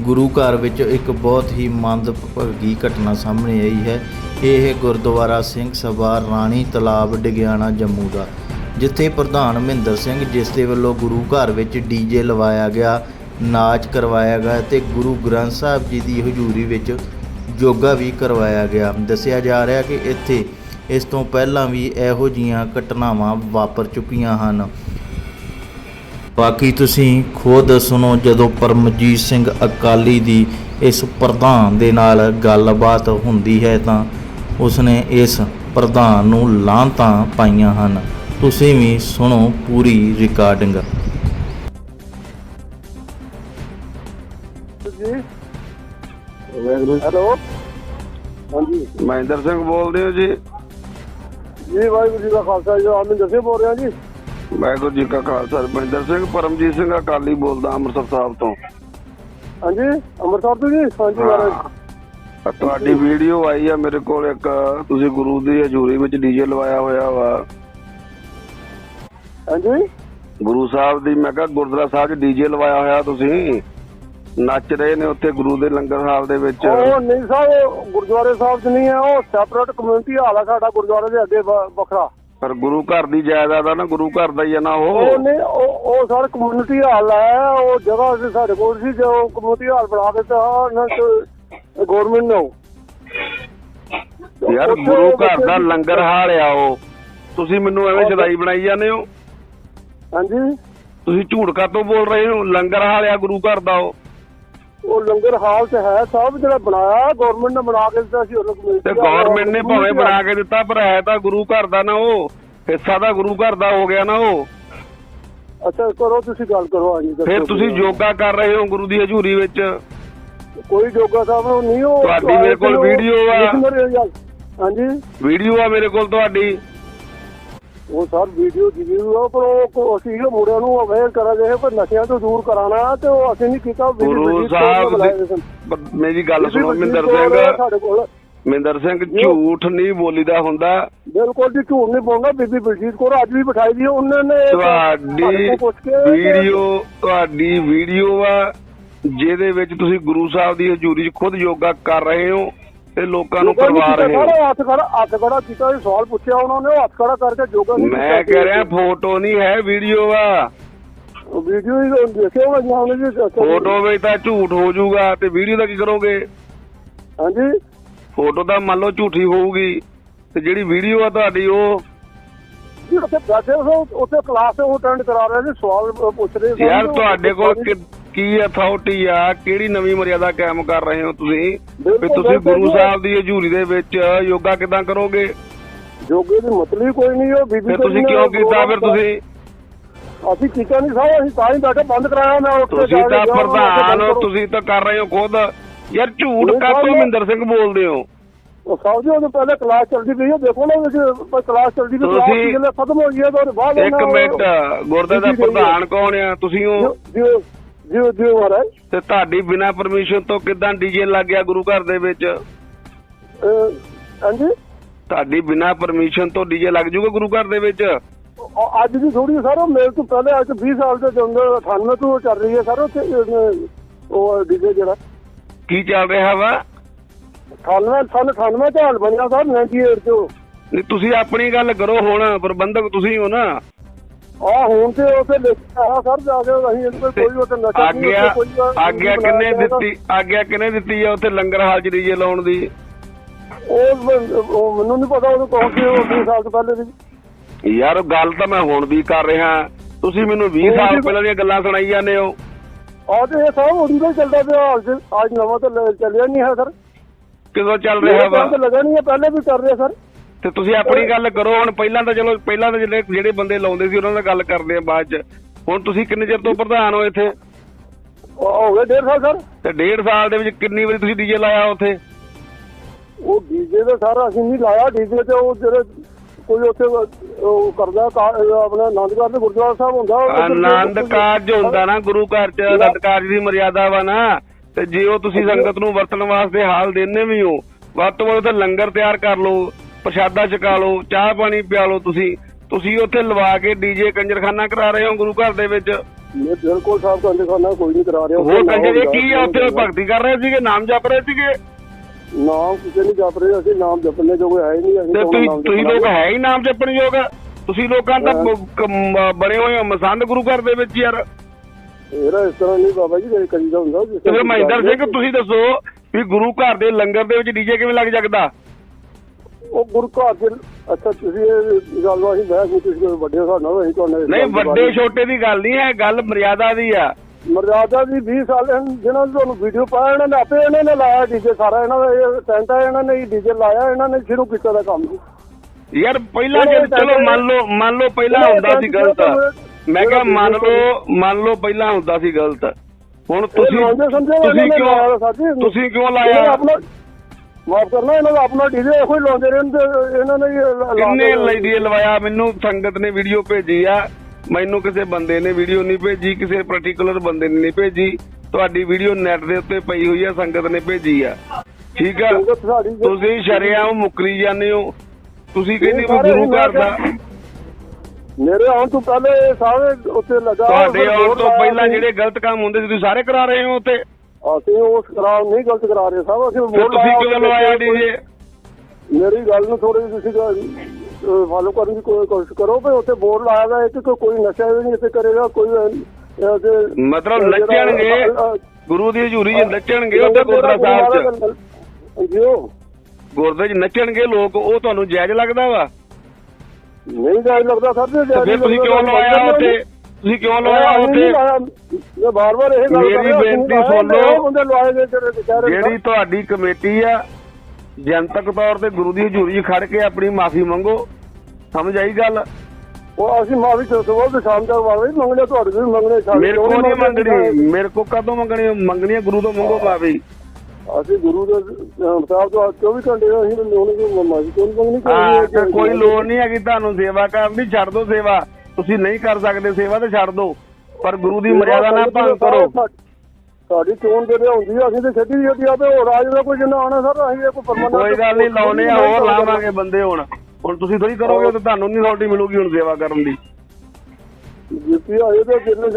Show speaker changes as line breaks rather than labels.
ਗੁਰੂ ਘਰ ਵਿੱਚ ਇੱਕ ਬਹੁਤ ਹੀ ਮੰਦਭਾਗੀ ਘਟਨਾ ਸਾਹਮਣੇ ਆਈ ਹੈ। ਇਹ ਗੁਰਦੁਆਰਾ ਸਿੰਘ ਸਭਾ ਰਾਣੀ ਤਲਾਬ, ਡਿਗਿਆਣਾ, ਜੰਮੂ ਦਾ, ਜਿੱਥੇ ਪ੍ਰਧਾਨ ਮਹਿੰਦਰ ਸਿੰਘ, ਜਿਸ ਦੇ ਵੱਲੋਂ ਗੁਰੂ ਘਰ ਵਿੱਚ ਡੀਜੇ ਲਵਾਇਆ ਗਿਆ, ਨਾਚ ਕਰਵਾਇਆ ਗਿਆ ਤੇ ਗੁਰੂ ਗ੍ਰੰਥ ਸਾਹਿਬ ਜੀ ਦੀ ਹਜ਼ੂਰੀ ਵਿੱਚ ਯੋਗਾ ਵੀ ਕਰਵਾਇਆ ਗਿਆ। ਦੱਸਿਆ ਜਾ ਰਿਹਾ ਕਿ ਇੱਥੇ ਇਸ ਤੋਂ ਪਹਿਲਾਂ ਵੀ ਇਹੋ ਜੀਆਂ ਘਟਨਾਵਾਂ ਵਾਪਰ ਚੁੱਕੀਆਂ ਹਨ। ਬਾਕੀ ਤੁਸੀਂ ਖੁਦ ਸੁਣੋ ਜਦੋਂ ਪਰਮਜੀਤ ਸਿੰਘ ਅਕਾਲੀ ਦੀ ਇਸ ਪ੍ਰਧਾਨ ਦੇ ਨਾਲ ਗੱਲਬਾਤ ਹੁੰਦੀ ਹੈ ਤਾਂ ਉਸਨੇ ਇਸ ਪ੍ਰਧਾਨ ਨੂੰ ਲਾਂਤਾਂ ਪਾਈਆਂ ਹਨ। ਤੁਸੀਂ ਵੀ ਸੁਣੋ ਪੂਰੀ ਰਿਕਾਰਡਿੰਗ
ਜੀ। ਹੈਲੋ। ਹਾਂਜੀ।
ਮਹਿੰਦਰ ਸਿੰਘ ਬੋਲਦੇ ਹੋ ਜੀ।
ਜੀ ਵਾਹਿਗੁਰੂ ਜੀ ਦਾ ਖਾਲਸਾ ਜੀ ਆਮਿੰਦਰ ਸਿੰਘ ਬੋਲ ਰਿਹਾ ਜੀ।
ਵਾਹਿਗੁਰੂ ਜੀ ਕਾ ਖਾਲਸਾ ਮਹਿੰਦਰ ਸਿੰਘ ਪਰਮਜੀਤ ਸਿੰਘ ਅਕਾਲੀ ਬੋਲਦਾ ਅੰਮ੍ਰਿਤਸਰ ਸਾਹਿਬ ਤੋਂ।
ਹਾਂਜੀ ਅੰਮ੍ਰਿਤਸਰ ਤੋਂ ਜੀ? ਹਾਂਜੀ ਮਹਾਰਾਜ।
ਤੁਹਾਡੀ ਵੀਡੀਓ ਆਈ ਆ ਮੇਰੇ ਕੋਲ ਇੱਕ ਤੁਸੀਂ ਗੁਰੂ ਦੀ ਹਜ਼ੂਰੀ ਵਿੱਚ ਡੀਜੇ ਲਵਾਇਆ ਹੋਇਆ ਵਾ।
ਹਾਂਜੀ?
ਗੁਰੂ ਸਾਹਿਬ ਦੀ ਮੈਂ ਕਿਹਾ ਗੁਰਦੁਆਰਾ ਸਾਹਿਬ 'ਚ ਡੀਜੇ ਲਵਾਇਆ ਹੋਇਆ ਤੁਸੀਂ। ਨੱਚ ਰਹੇ ਨੇ ਉੱਥੇ ਗੁਰੂ ਦੇ ਲੰਗਰ ਹਾਲ ਦੇ ਵਿੱਚ।
ਉਹ ਨਹੀਂ ਸਾਹਿਬ ਗੁਰਦੁਆਰੇ ਸਾਹਿਬ ਚ ਨਹੀਂ ਹੈ ਉਹ ਸੈਪਰੇਟ ਕਮਿਊਨਿਟੀ ਹਾਲ ਸਾਡਾ ਗੁਰਦੁਆਰੇ ਦੇ ਅੱਗੇ ਵੱਖਰਾ।
ਪਰ ਗੁਰੂ ਘਰ ਦੀ ਜਾਇਦਾਦ ਆ ਨਾ ਗੁਰੂ ਘਰ ਦਾ ਹੀ ਆ ਨਾ
ਉਹ।
ਉਹ
ਨਹੀਂ ਉਹ ਉਹ ਸਰ ਕਮਿਊਨਿਟੀ ਹਾਲ ਹੈ ਉਹ ਜਗ੍ਹਾ ਸੀ ਸਾਡੇ ਕੋਲ ਸੀ ਜੋ ਕਮਿਊਨਿਟੀ ਹਾਲ ਬਣਾ ਦਿੱਤਾ ਉਹਨਾਂ ਗਵਰਨਮੈਂਟ ਨੇ।
ਯਾਰ ਗੁਰੂ ਘਰ ਦਾ ਲੰਗਰ ਹਾਲ ਆ ਉਹ। ਤੁਸੀਂ ਮੈਨੂੰ ਐਵੇਂ ਚੜਾਈ ਬਣਾਈ ਜਾਂਦੇ ਹੋ?
ਹਾਂਜੀ।
ਤੁਸੀਂ ਝੂਠ ਕਾਤੋਂ ਬੋਲ ਰਹੇ ਹੋ? ਲੰਗਰ ਹਾਲ ਆ ਗੁਰੂ ਘਰ ਦਾ ਉਹ।
ਉਹ ਲੰਗਰ ਹਾਲ ਤੇ ਹੈ ਸਭ ਜਿਹੜਾ ਬਣਾਇਆ ਗਵਰਨਮੈਂਟ ਨੇ ਬਣਾ ਕੇ ਦਿੱਤਾ ਸੀ ਉਹ ਕਮਿਊਨਿਟੀ
ਤੇ ਗਵਰਨਮੈਂਟ ਨੇ ਭਾਵੇਂ ਬਣਾ ਕੇ ਦਿੱਤਾ ਪਰ ਹੈ ਤਾਂ ਗੁਰੂ ਘਰ ਦਾ ਨਾ ਉਹ ਹਿੱਸਾ ਤਾਂ ਗੁਰੂ ਘਰ ਦਾ ਹੋ ਗਿਆ ਨਾ ਉਹ।
ਅੱਛਾ ਕਰੋ ਤੁਸੀਂ ਗੱਲ ਕਰੋ ਹਾਂਜੀ
ਫਿਰ ਤੁਸੀਂ ਯੋਗਾ ਕਰ ਰਹੇ ਹੋ ਗੁਰੂ ਦੀ ਹਜ਼ੂਰੀ ਵਿੱਚ?
ਕੋਈ ਜੋਗਾ ਸਾਹਿਬ ਨੂੰ ਨਹੀਂ ਉਹ
ਤੁਹਾਡੀ ਮੇਰੇ ਕੋਲ ਵੀਡੀਓ ਆ।
ਹਾਂਜੀ।
ਵੀਡੀਓ ਆ ਮੇਰੇ ਕੋਲ ਤੁਹਾਡੀ।
ਉਹ ਸਰ ਵੀਡੀਓ ਦੀ ਵੀਡੀਓ ਆ ਪਰ ਉਹ ਅਸੀਂ ਉਹ ਮੁੰਡਿਆਂ ਨੂੰ ਅਵੇਅਰ ਕਰਾਂਗੇ ਪਰ ਨਸ਼ਿਆਂ ਤੋਂ ਦੂਰ ਕਰਾਣਾ ਤੇ ਉਹ ਅਸੀਂ ਨਹੀਂ ਕੀਤਾ ਵੀਡੀਓ
ਗੁਰੂ
ਕੌਰ
ਸਾਹਿਬ ਮੇਰੀ ਗੱਲ ਸੁਣੋ ਮਿੰਦਰ
ਕੌਰ
ਸਿੰਘ।
ਕੋਲ।
ਮਿੰਦਰ ਸਿੰਘ ਝੂਠ ਨਹੀਂ ਬੋਲੀਦਾ ਹੁੰਦਾ।
ਬਿਲਕੁਲ ਜੀ ਝੂਠ ਨਹੀਂ ਬੋਲਣਾ ਬੀਬੀ ਬਲਜੀਤ ਕੌਰ ਅੱਜ ਵੀ ਬਿਠਾਈ ਦੀ ਉਹਨਾਂ ਨੇ
ਤੁਹਾਡੀ
ਕੋਲ
ਵੀਡੀਓ ਤੁਹਾਡੀ ਵੀਡੀਓ ਆ ਜਿਹਦੇ ਵਿੱਚ ਤੁਸੀਂ ਗੁਰੂ ਸਾਹਿਬ ਦੀ ਹਜ਼ੂਰੀ 'ਚ ਖੁਦ ਯੋਗਾ ਕਰ ਰਹੇ ਹੋ। ਤੇ ਲੋਕਾਂ ਨੂੰ ਕਰਵਾ ਰਹੇ ਹੋ।
ਸਰ, ਹੱਥ ਖੜਾ ਹੱਥ ਖੜਾ ਕੀਤਾ ਜੀ ਸਵਾਲ ਪੁੱਛਿਆ ਉਹਨਾਂ ਨੇ ਉਹ ਹੱਥ ਖੜਾ ਕਰਕੇ ਯੋਗਾ ਨਹੀਂ
ਮੈਂ ਕਹਿ ਰਿਹਾ ਫੋਟੋ ਨਹੀਂ ਹੈ ਵੀਡੀਓ ਆ।
ਵੀਡੀਓ ਹੀ ਦੇਖਿਆ ਹੋਣਾ ਜੀ ਉਹਨੇ ਜੀ
ਫੋਟੋ ਵਿੱਚ ਤਾਂ ਝੂਠ ਹੋ ਜਾਊਗਾ ਤੇ ਵੀਡੀਓ ਦਾ ਕੀ ਕਰੋਗੇ?
ਹਾਂਜੀ?
ਫੋਟੋ ਤਾਂ ਮੰਨ ਲਓ ਝੂਠੀ ਹੋਊਗੀ ਤੇ ਜਿਹੜੀ ਵੀਡੀਓ ਆ ਤੁਹਾਡੀ ਉਹ
ਉੱਥੇ ਬੈਠੇ ਹੋ ਉੱਥੇ ਕਲਾਸ ਉਹ ਅਟੈਂਡ ਕਰਾ ਰਹੇ ਸੀ ਸਵਾਲ ਪੁੱਛ ਰਹੇ ਸੀ।
ਯਾਰ ਤੁਹਾਡੇ ਕੋਲ ਕੀ ਅਥਾਰਟੀ ਆ? ਕਿਹੜੀ ਨਵੀਂ ਮਰਿਆਦਾ ਕਾਇਮ ਕਰ ਰਹੇ ਹੋ ਤੁਸੀਂ? ਵੀ ਤੁਸੀਂ ਗੁਰੂ। ਸਾਹਿਬ ਦੀ ਹਜ਼ੂਰੀ ਦੇ ਵਿੱਚ ਯੋਗਾ ਕਿਦਾਂ ਕਰੋਗੇ
ਜੋਗੇ ਦੀ ਮਤਲਬ ਹੀ ਕੋਈ ਨਹੀਂ ਉਹ ਬੀਬੀ
ਤੁਸੀਂ ਕਿਉਂ ਕੀਤਾ ਫਿਰ ਤੁਸੀਂ
ਅਸੀਂ ਕੀਤਾ ਨਹੀਂ ਸਾਹਿਬ ਅਸੀਂ ਤਾਂ ਹੀ ਬੈਠੇ ਬੰਦ ਕਰਾਇਆ ਮੈਂ ਉੱਥੇ
ਤੁਸੀਂ ਤਾਂ ਪ੍ਰਧਾਨ ਹੋ। ਤੁਸੀਂ ਤਾਂ ਕਰ ਰਹੇ ਹੋ ਖੁਦ ਯਾਰ ਝੂਠ ਕਾਤੋਂ ਮਹਿੰਦਰ ਸਿੰਘ ਬੋਲਦੇ ਹੋ
ਉਹ ਸਾਹਿਬ ਜੀ ਉਹਦੇ ਪਹਿਲੇ ਕਲਾਸ ਚੱਲਦੀ ਪਈ ਹੈ ਦੇਖੋ ਨਾ ਵਿੱਚ ਕਲਾਸ ਚੱਲਦੀ ਪਈ ਕਲਾਸ ਖਤਮ ਹੋ ਗਈ ਹੈ ਤਾਂ ਬਾਅਦ
ਇੱਕ ਮਿੰਟ ਗੁਰਦੇ ਦਾ। ਪ੍ਰਧਾਨ ਕੌਣ ਆ ਤੁਸੀਂ ਹੋ
ਜੀ ਜੀ ਜੀ ਮਹਾਰਾਜ।
ਤੇ ਤੁਹਾਡੀ ਬਿਨਾਂ ਪਰਮਿਸ਼ਨ ਤੋਂ ਕਿਦਾਂ ਡੀਜੇ ਲੱਗ ਗਿਆ ਗੁਰੂ ਘਰ ਦੇ ਵਿੱਚ?
ਹਾਂਜੀ?
ਤੁਹਾਡੀ ਬਿਨਾਂ ਪਰਮਿਸ਼ਨ ਤੋਂ ਡੀਜੇ ਲੱਗ ਜੂਗਾ ਗੁਰੂ ਘਰ ਦੇ ਵਿੱਚ?
ਅੱਜ ਦੀ ਥੋੜੀ ਸਰ ਮੇਰੇ ਤੋਂ ਪਹਿਲੇ ਅੱਜ 20 ਸਾਲ ਦੇ ਅੰਦਰ 98 ਤੋਂ ਚੱਲ ਰਹੀ ਹੈ ਸਰ ਉਹ ਡੀਜੇ ਜਿਹੜਾ।
ਕੀ ਚੱਲ ਰਿਹਾ ਵਾ?
98 ਸਾਲ 98 ਚ ਹਾਲ ਬਣਿਆ ਸਰ 98 ਤੋਂ
ਨਹੀਂ ਤੁਸੀਂ ਆਪਣੀ ਗੱਲ ਕਰੋ ਹੁਣ ਪ੍ਰਬੰਧਕ ਤੁਸੀਂ ਹੋ ਨਾ।
ਆ ਹੁਣ ਤੇ ਉੱਥੇ ਲਿਖਿਆ ਸਰ ਜਾ ਕੇ ਅਸੀਂ ਇਹਦੇ ਤੇ ਕੋਈ ਉੱਥੇ ਨਸ਼ਾ ਨਹੀਂ
ਆਗਿਆ
ਕੋਈ
ਆਗਿਆ ਕਿੰਨੇ ਦਿੱਤੀ ਆਗਿਆ ਕਿੰਨੇ ਦਿੱਤੀ ਆ ਉੱਥੇ ਲੰਗਰ ਹਾਲ ਚ ਡੀਜੇ ਲਾਉਣ ਦੀ?
ਉਹ ਮੈਨੂੰ ਨਹੀਂ ਪਤਾ ਉਹ ਕੌਣ ਸੀ ਉਹ 20 ਸਾਲ ਤੋਂ ਪਹਿਲੇ ਦੀ
ਯਾਰ ਗੱਲ ਤਾਂ ਮੈਂ ਹੁਣ ਵੀ ਕਰ ਰਿਹਾ। ਤੁਸੀਂ ਮੈਨੂੰ 20 ਸਾਲ ਪਹਿਲਾਂ ਦੀਆਂ ਗੱਲਾਂ ਸੁਣਾਈ ਜਾਂਦੇ ਹੋ।
ਆ ਤੇ ਇਹ ਸਭ ਉਦੋਂ ਦਾ ਚੱਲਦਾ ਪਿਆ ਅੱਜ ਨਵਾਂ ਤਾਂ ਚੱਲਿਆ ਨਹੀਂ ਹੈ ਸਰ।
ਕਿਦੋਂ ਚੱਲ ਰਿਹਾ ਵਾ?
ਲੱਗਾ ਨਹੀਂ ਹੈ ਪਹਿਲੇ ਵੀ ਕਰ ਰਹੇ ਸਰ।
ਤੇ ਤੁਸੀਂ ਆਪਣੀ ਗੱਲ ਕਰੋ ਹੁਣ ਪਹਿਲਾਂ ਤਾਂ ਚਲੋ ਪਹਿਲਾਂ ਤਾਂ ਜਿਹੜੇ ਜਿਹੜੇ ਬੰਦੇ ਲਾਉਂਦੇ ਸੀ ਉਹਨਾਂ ਨਾਲ ਗੱਲ ਕਰਦੇ ਆ ਬਾਅਦ ਚ। ਹੁਣ ਤੁਸੀਂ ਕਿੰਨੇ ਚਿਰ ਤੋਂ ਪ੍ਰਧਾਨ ਹੋ ਇੱਥੇ?
ਹੋ ਗਏ ਡੇਢ ਸਾਲ ਸਰ।
ਤੇ ਡੇਢ ਸਾਲ ਦੇ ਵਿੱਚ ਕਿੰਨੀ ਵਾਰੀ ਤੁਸੀਂ ਡੀਜੇ ਲਾਇਆ ਉੱਥੇ?
ਉਹ ਡੀਜੇ ਦਾ ਸਾਰਾ ਅਸੀਂ ਨਹੀਂ ਲਾਇਆ ਡੀਜੇ ਤੇ ਉਹ ਜਿਹੜੇ ਕੋਈ ਉੱਥੇ ਉਹ ਕਰਦਾ ਆਪਣਾ ਆਨੰਦਗੜ੍ਹ ਦੇ ਗੁਰਦੁਆਰਾ ਸਾਹਿਬ ਹੁੰਦਾ
ਆਨੰਦ ਕਾਰਜ ਹੁੰਦਾ ਨਾ ਗੁਰੂ ਘਰ ਚ ਆਨੰਦ ਕਾਰਜ ਦੀ ਮਰਿਆਦਾ ਵਾ ਨਾ। ਤੇ ਜੇ ਉਹ ਤੁਸੀਂ ਸੰਗਤ ਨੂੰ ਵਰਤਣ ਵਾਸਤੇ ਹਾਲ ਦਿੰਦੇ ਵੀ ਹੋ ਵੱਧ ਤੋਂ ਵੱਧ ਲੰਗਰ ਤਿਆਰ ਕਰ ਲਓ। ਪ੍ਰਸ਼ਾਦਾ ਛਕਾ ਲਓ ਚਾਹ ਪਾਣੀ ਪਿਆ ਲਓ ਤੁਸੀਂ ਤੁਸੀਂ ਉੱਥੇ ਲਵਾ ਕੇ ਡੀਜੇ ਕੰਜਰਖਾਨਾ ਕਰਾ ਰਹੇ ਹੋ ਗੁਰੂ ਘਰ ਦੇ ਵਿੱਚ?
ਮੈਂ ਬਿਲਕੁਲ ਸਾਹਿਬ ਕਹਿੰਦੇ ਖਾਨਾ ਕੋਈ ਨਹੀਂ ਕਰਾ ਰਿਹਾ
ਹੋਰ ਕੰਜਰ ਇਹ ਕੀ ਆ? ਉੱਥੇ ਭਗਤੀ ਕਰ ਰਹੇ ਸੀਗੇ ਨਾਮ ਜਪ ਰਹੇ ਸੀਗੇ?
ਨਾਮ ਕਿਸੇ ਨਹੀਂ ਜਪ ਰਹੇ ਅਸੀਂ ਨਾਮ ਜਪਣੇ ਜੋ ਹੈ ਹੀ ਨਹੀਂ ਅਸੀਂ
ਤੁਸੀਂ ਤੁਸੀਂ? ਲੋਕ ਹੈ ਹੀ ਨਾਮ ਜਪਣ ਯੋਗ? ਤੁਸੀਂ ਲੋਕਾਂ ਦਾ ਬਣੇ ਹੋਏ ਹੋ ਮਸੰਦ ਗੁਰੂ ਘਰ ਦੇ ਵਿੱਚ ਯਾਰ।
ਇਹਦਾ ਇਸ ਤਰ੍ਹਾਂ ਨਹੀਂ ਬਾਬਾ ਜੀ ਕਰੀਦਾ ਹੁੰਦਾ
ਫਿਰ ਮਹਿੰਦਰ ਸਿੰਘ ਤੁਸੀਂ ਦੱਸੋ ਵੀ ਗੁਰੂ ਘਰ ਦੇ ਲੰਗਰ ਦੇ ਵਿੱਚ ਡੀਜੇ ਕਿਵੇਂ ਲੱਗ ਸਕਦਾ?
ਉਹ ਗੁਰੂ ਘਰ ਦੇ ਅੱਛਾ ਤੁਸੀਂ ਇਹ ਗੱਲ ਵਾਹੀ ਬਹਿ ਗਈ ਤੁਸੀਂ ਕੋਈ ਵੱਡੇ ਹਿਸਾਬ ਨਾਲ ਅਸੀਂ ਤੁਹਾਨੂੰ
ਨਹੀਂ
ਦੇ
ਵੱਡੇ ਛੋਟੇ ਦੀ ਗੱਲ ਨਹੀਂ ਹੈ ਗੱਲ ਮਰਿਆਦਾ ਦੀ ਆ।
ਮਰਜ਼ਾਦਾ ਜੀ 20 ਸਾਲ ਹਨ, ਜਿਹਨਾਂ ਨੇ ਤੁਹਾਨੂੰ ਵੀਡੀਓ ਪਾਇਆ ਇਹਨਾਂ ਨੇ ਆਪੇ ਇਹਨਾਂ ਨੇ ਲਾਇਆ ਡੀਜੇ ਸਾਰਾ ਇਹਨਾਂ ਦਾ ਇਹ ਟੈਂਟ ਇਹਨਾਂ ਨੇ ਹੀ ਡੀਜੇ ਲਾਇਆ ਇਹਨਾਂ ਨੇ ਸ਼ੁਰੂ ਕੀਤਾ ਦਾ ਕੰਮ।
ਯਾਰ ਪਹਿਲਾਂ ਜੇ ਚਲੋ ਮੰਨ ਲਓ ਮੰਨ ਲਓ ਪਹਿਲਾਂ ਹੁੰਦਾ ਸੀ ਗਲਤ। ਮੈਂ ਕਿਹਾ ਮੰਨ ਲਓ ਮੰਨ ਲਓ ਪਹਿਲਾਂ ਹੁੰਦਾ ਸੀ ਗਲਤ। ਹੁਣ ਤੁਸੀਂ ਤੁਸੀਂ ਕਿਉਂ। ਤੁਸੀਂ ਕਿਉਂ ਲਾਇਆ?
ਮਾਫ ਕਰਨਾ ਇਹਨਾਂ ਦਾ ਆਪਣਾ ਡੀਜੇ ਇਹੋ ਹੀ ਲਾਉਂਦੇ ਰਹਿੰਦੇ ਇਹਨਾਂ ਨੇ
ਕਿੰਨੇ ਲਈ ਲਵਾਇਆ? ਮੈਨੂੰ ਸੰਗਤ ਨੇ ਵੀਡੀਓ ਭੇਜੀ ਆ। ਮੈਨੂੰ ਕਿਸੇ ਬੰਦੇ ਨੇ ਵੀਡੀਓ ਨਹੀਂ ਭੇਜੀ ਕਿਸੇ ਪਾਰਟਿਕੂਲਰ ਬੰਦੇ ਨੇ ਨਹੀਂ ਭੇਜੀ। ਤੁਹਾਡੀ ਵੀਡੀਓ ਨੈਟ ਦੇ ਉੱਤੇ ਪਈ ਹੋਈ ਆ ਸੰਗਤ ਨੇ ਭੇਜੀ ਆ। ਠੀਕ ਆ? ਤੁਸੀਂ ਸ਼ਰਿਆਮ ਮੁਕਰੀ ਜਾਂਦੇ ਹੋ। ਤੁਸੀਂ ਕਹਿੰਦੇ ਹੋ ਗੁਰੂ ਘਰ ਦਾ
ਮੇਰੇ ਆਉਣ ਤੋਂ ਪਹਿਲੇ ਸਾਰੇ ਉੱਤੇ ਲੱਗਾ
ਤੁਹਾਡੇ ਆਉਣ ਤੋਂ ਪਹਿਲਾਂ। ਜਿਹੜੇ ਗਲਤ ਕੰਮ ਹੁੰਦੇ ਸੀ ਤੁਸੀਂ ਸਾਰੇ ਕਰਾ ਰਹੇ ਹੋ ਉੱਤੇ
ਅਸੀਂ ਉਸ ਕਰਾ ਨਹੀਂ ਗਲਤ ਕਰਾ ਰਹੇ ਸਾਹਿਬ ਅਸੀਂ
ਤੁਸੀਂ ਕਿਉਂ ਲਵਾਇਆ ਡੀਜੇ
ਮੇਰੀ ਗੱਲ ਨੂੰ ਥੋੜੀ ਤੁਸੀਂ ਫਾਲੋ ਕਰਨ ਦੀ ਕੋਸ਼ਿਸ਼ ਕਰੋ ਵੀ ਉੱਥੇ ਬੋਰਡ ਲਾਇਆ ਹੋਇਆ ਹੈ ਕਿ ਕੋਈ- ਨਸ਼ਾ ਨਹੀਂ ਇੱਥੇ ਕਰੇਗਾ ਕੋਈ
ਮਤਲਬ ਨੱਚਣਗੇ ਗੁਰੂ ਦੀ ਹਜ਼ੂਰੀ 'ਚ ਨੱਚਣਗੇ ਉੱਥੇ ਗੁਰਦੁਆਰਾ ਸਾਹਿਬ 'ਚ?
ਜਿਓ
ਗੁਰਦੇ 'ਚ ਨੱਚਣਗੇ ਲੋਕ ਉਹ ਤੁਹਾਨੂੰ ਜਾਇਜ਼ ਲੱਗਦਾ ਵਾ?
ਨਹੀਂ ਜਾਇਜ਼ ਲੱਗਦਾ ਸਰ ਜੀ
ਤੁਸੀਂ ਕਿਉਂ ਲਵਾਇਆ ਉੱਥੇ? ਤੁਸੀਂ ਕਿਉਂ ਲਵਾਇਆ ਉੱਥੇ?
ਮੈਂ ਬਾਰ-ਬਾਰ ਇਹ ਗੱਲ
ਮੇਰੀ ਬੇਨਤੀ ਸੁਣ
ਜਿਹੜੇ
ਤੁਹਾਡੀ ਕਮੇਟੀ ਆ ਜਨਤਕ ਤੌਰ ਤੇ ਗੁਰੂ ਦੀ ਹਜ਼ੂਰੀ 'ਚ ਖੜ ਕੇ ਆਪਣੀ ਮਾਫੀ ਮੰਗੋ। ਸਮਝ ਆਈ ਗੱਲ?
ਉਹ ਅਸੀਂ ਮਾਫੀ ਉਹ ਵੀ ਸ਼ਾਮ ਤੱਕ ਵਾਲੇ ਮੰਗਣੇ ਤੁਹਾਡੇ ਵੀ ਮੰਗਣੇ ਸਾਡੇ
ਮੇਰੇ ਕੋਲ ਨਹੀਂ
ਮੰਗਣੇ?
ਮੇਰੇ ਕੋਲ ਕਦੋਂ ਮੰਗਣੀ? ਮੰਗਣੀ ਆ ਗੁਰੂ ਤੋਂ ਮੰਗੋ ਮਾਫੀ।
ਅਸੀਂ ਗੁਰੂ ਦੇ ਸਾਹਿਬ ਤੋਂ 24 ਘੰਟੇ ਅਸੀਂ ਤਾਂ ਲੋਨ ਦੀ ਮਾਫੀ ਨਹੀਂ ਮੰਗਣੀ
ਹਾਂ ਤੇ ਕੋਈ ਲੋੜ ਨਹੀਂ ਹੈਗੀ ਤੁਹਾਨੂੰ ਸੇਵਾ ਕਰਨ ਦੀ ਛੱਡ ਦਿਓ ਸੇਵਾ। ਤੁਸੀਂ ਨਹੀਂ ਕਰ ਸਕਦੇ ਸੇਵਾ ਤੇ ਛੱਡ ਦਿਓ। ਪਰ ਗੁਰੂ ਦੀ ਮਰਿਆਦਾ ਨਾ ਭੰਗ ਕਰੋ।
ਸਾਡੀ ਚੋਣ ਜਿਹੜੇ ਹੁੰਦੀ ਆ ਅਸੀਂ ਤੇ ਛੱਡੀ ਛੱਡੀ ਆ ਤੇ ਹੋਰ ਰਾਜ ਦਾ ਕੋਈ ਜਿੰਨਾ ਆਣਾ ਸਰ ਅਸੀਂ ਕੋਈ ਪਰਮਾਨੈਂਟ
ਕੋਈ ਗੱਲ ਨਹੀਂ ਲਾਉਨੇ ਆ ਹੋਰ ਲਾਵਾਂਗੇ ਬੰਦੇ ਹੁਣ। ਹੁਣ ਤੁਸੀਂ ਥੋੜੀ ਕਰੋਗੇ ਤੇ ਤੁਹਾਨੂੰ ਨਹੀਂ ਰੋਟੀ ਮਿਲੂਗੀ ਹੁਣ ਸੇਵਾ ਕਰਨ ਦੀ।
ਜਿੱਤੀ ਆਏ ਤੇ ਜਿੰਨੇ